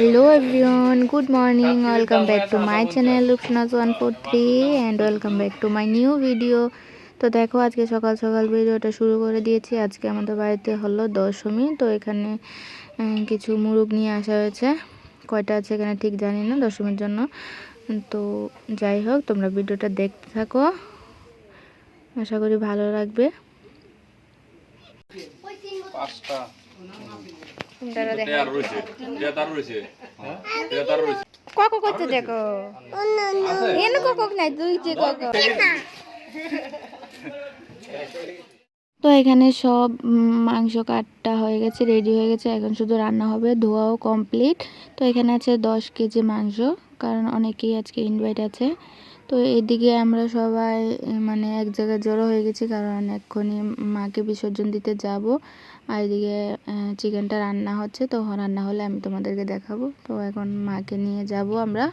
Hello everyone good morning welcome back to my channel Rupsanath one four three and welcome back to my new video তো দেখো, আজকে সকাল সকাল ভিডিওটা শুরু করে দিয়েছি। আজকে আমাদের বাড়িতে হলো দশমী, তো এখানে কিছু মুরগ নিয়ে আসা হয়েছে। কয়টা আছে এখানে ঠিক জানি না দশমীর জন্য। তো যাই হোক, তোমরা ভিডিওটা দেখতে থাকো। আশা করি ভালো লাগবে। পাঁচটা। দাঁড়া দেখো তেয়ার রয়েছে। তেয়ার রয়েছে। তেয়ার রয়েছে। কক করতে দেখো। এন কক নাই দুই যে কক তো এখানে সব মাংস কাটটা হয়ে গেছে রেডি হয়ে গেছে। এখন শুধু রান্না হবে ধোয়াও কমপ্লিট তো এখানে আছে দশ কেজি মাংস কারণ অনেকেই আজকে ইনভাইট আছে। তো এদিকে আমরা সবাই মানে এক জায়গায় জড়ো হয়ে গেছি কারণ এক্ষুনি মাকে বিসর্জন দিতে যাব। আর এদিকে চিকেনটা রান্না হচ্ছে, তো রান্না হলে আমি তোমাদেরকে দেখাবো। তো এখন মাকে নিয়ে যাব আমরা।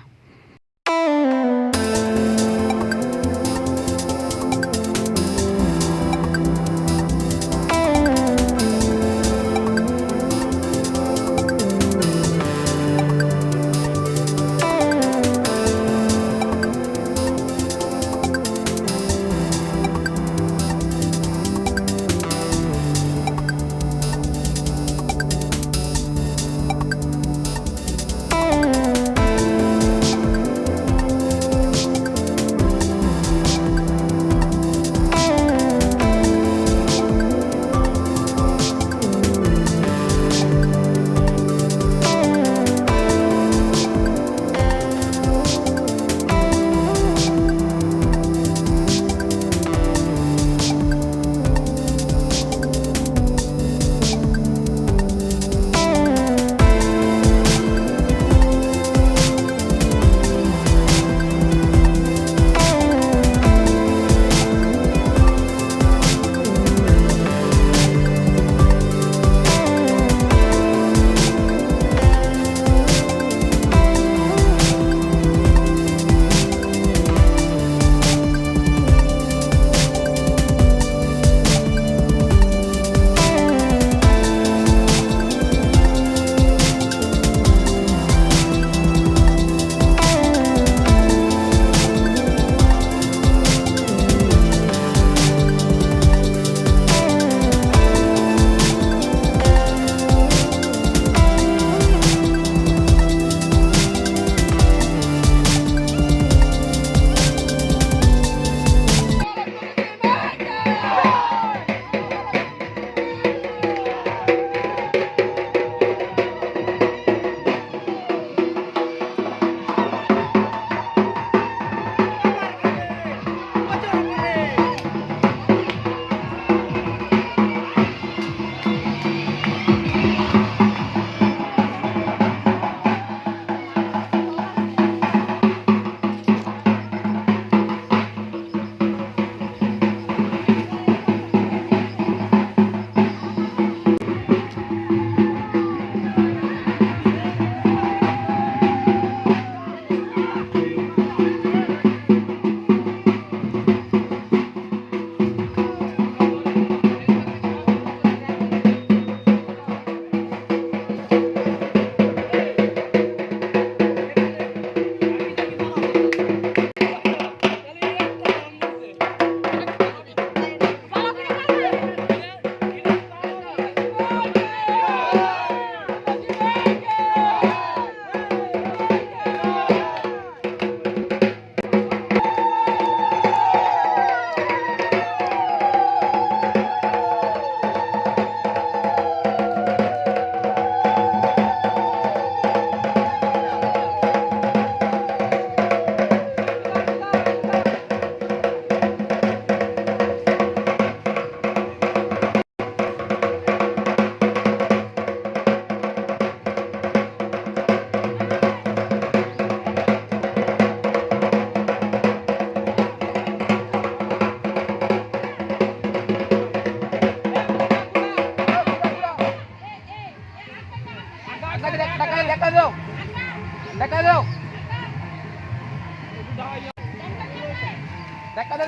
এবারে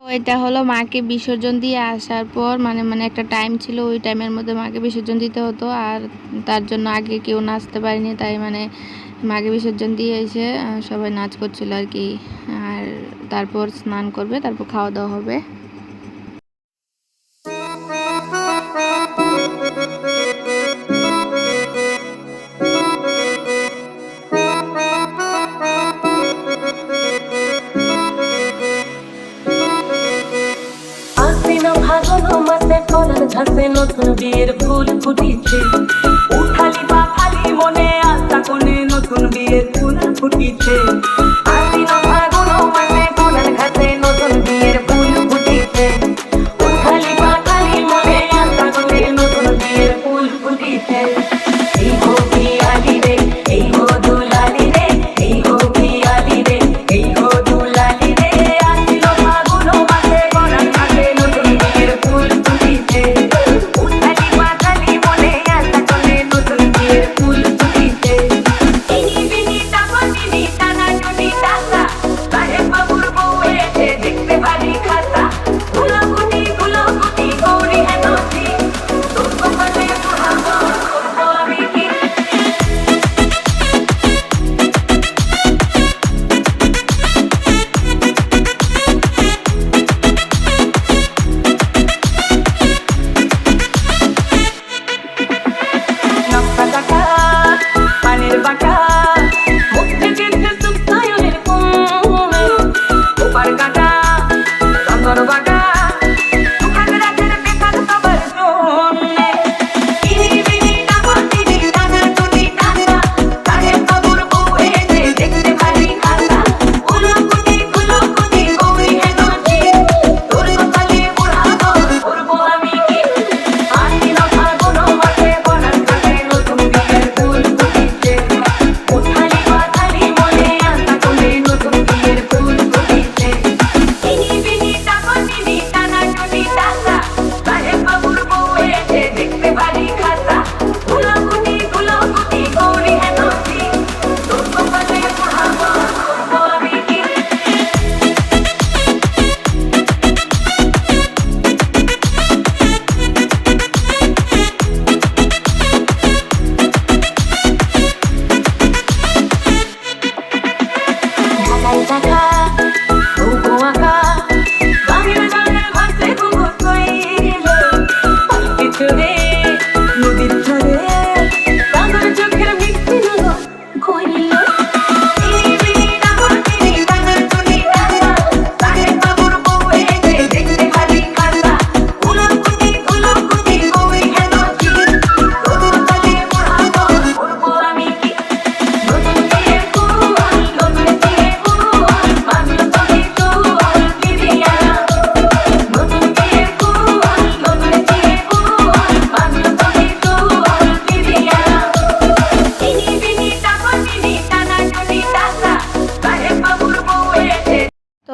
তো এটা হলো মাকে বিসর্জন দিয়ে আসার পর মানে মানে একটা টাইম ছিল ওই টাইমের মধ্যে মাকে বিসর্জন দিতে হতো আর তার জন্য আগে কেউ নাচতে পারেনি তাই মানে মাকে বিসর্জন দিয়ে এসে সবাই নাচ করছিল আর কি। আর তারপর স্নান করবে তারপর খাওয়া দাওয়া হবে। মাসে নতুন বিয়ের ফুল ফুটিছে। উঠালি বা খালি মনে আস্তা কোণে নতুন বিয়ের ফুল ফুটিছে।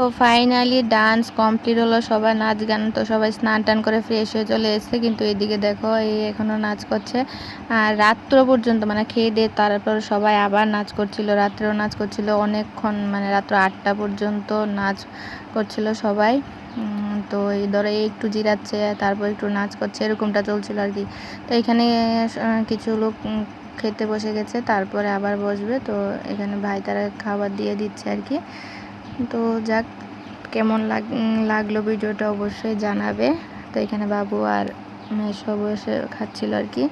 তো ফাইনালি ডান্স কমপ্লিট হলো, সবাই নাচ গান, তো সবাই স্নান টান করে ফ্রেশ হয়ে চলে এসেছে। কিন্তু এদিকে দেখো, এই এখনও নাচ করছে। আর রাত্র পর্যন্ত মানে খেয়ে দিয়ে তারপর সবাই আবার নাচ করছিল, রাত্রেও নাচ করছিল। অনেকক্ষণ মানে রাত্র আটটা পর্যন্ত নাচ করছিল সবাই। তো এই ধরো একটু জিরাচ্ছে, তারপর একটু নাচ করছে, এরকমটা চলছিল আর কি। তো এখানে কিছু লোক খেতে বসে গেছে, তারপরে আবার বসবে। তো এখানে ভাই তারা খাবার দিয়ে দিচ্ছে আর কি। তো যাক, কেমন লাগ, লাগল ভিডিওটা অবশ্যই জানাবে। তো এখানে বাবু আর মেয়ে সব বসে খাচ্ছিল আর কি।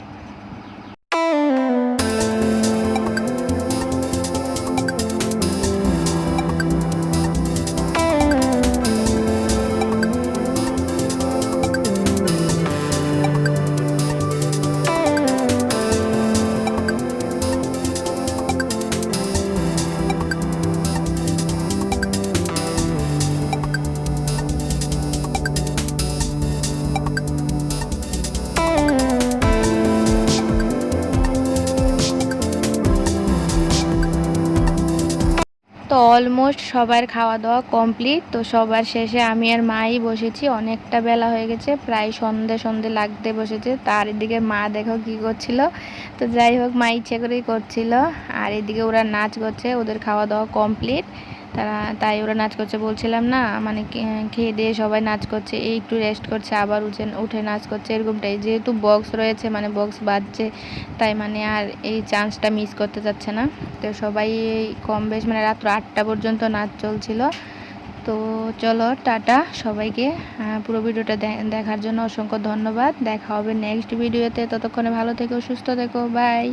অলমোস্ট সবার খাওয়া দাওয়া কমপ্লিট তো সবার শেষে আমি আর মাই বসেছি। অনেকটা বেলা হয়ে গেছে, প্রায় সন্ধে সন্ধে লাগতে বসেছে। তার এদিকে মা দেখো কি করছিল। তো যাই হোক, মা ইচ্ছে করেই করছিল। আর এদিকে ওরা নাচ করছে, ওদের খাওয়া দাওয়া কমপ্লিট তারা, তাই ওরা নাচ করছে। বলছিলাম, না মানে খেয়ে দিয়ে সবাই নাচ করছে, এই একটু রেস্ট করছে, আবার উঠে উঠে নাচ করছে। এরকমটাই। যেহেতু বক্স রয়েছে মানে বক্স বাজছে, তাই মানে আর এই চান্সটা মিস করতে চাচ্ছে না। তো সবাই কম বেশ মানে রাত্র আটটা পর্যন্ত নাচ চলছিল। তো চলো, টাটা সবাইকে। পুরো ভিডিওটা দেখার জন্য অসংখ্য ধন্যবাদ। দেখা হবে নেক্সট ভিডিওতে ততক্ষণে ভালো থেকো, সুস্থ থেকো। বাই